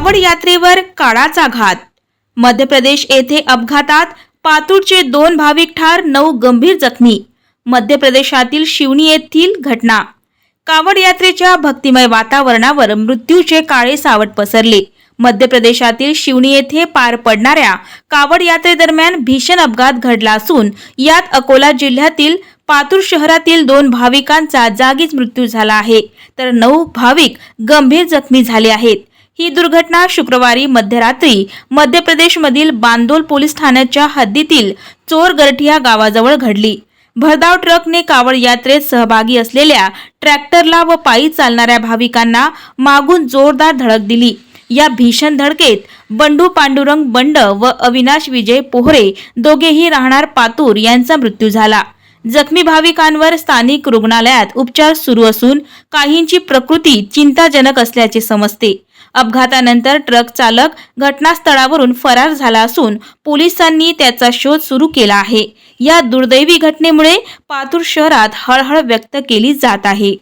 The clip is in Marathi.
कावड यात्रेवर काळाचा घात. मध्य प्रदेश येथे अपघातात पातूरचे दोन भाविक ठार नऊ गंभीर जखमी. मध्य प्रदेशातील शिवणी येथील घटना. कावड यात्रेच्या भक्तिमय वातावरणावर मृत्यूचे काळे सावट पसरले. मध्य प्रदेशातील शिवणी येथे पार पडणाऱ्या कावड यात्रेदरम्यान भीषण अपघात घडला असून यात अकोला जिल्ह्यातील पातूर शहरातील दोन भाविकांचा जागीच मृत्यू झाला आहे. तर नऊ भाविक गंभीर जखमी झाले आहेत. ही दुर्घटना शुक्रवारी मध्यरात्री मध्य प्रदेशमधील बांदोल पोलीस ठाण्याच्या हद्दीतील चोर गरठिया गावाजवळ घडली. भरधाव ट्रकने कावड यात्रेत सहभागी असलेल्या ट्रॅक्टरला व पायी चालणाऱ्या भाविकांना मागून जोरदार धडक दिली. या भीषण धडकेत बंडू पांडुरंग बंड व अविनाश विजय पोहरे दोघेही राहणार पातूर यांचा मृत्यू झाला. जखमी भाविकांवर स्थानिक रुग्णालयात उपचार सुरू असून काहींची प्रकृती चिंताजनक असल्याचे समजते. अपघातानंतर ट्रक चालक घटनास्थळावरून फरार झाला असून पोलिसांनी त्याचा शोध सुरू केला आहे. या दुर्दैवी घटनेमुळे पातूर शहरात हळहळ व्यक्त केली जात आहे.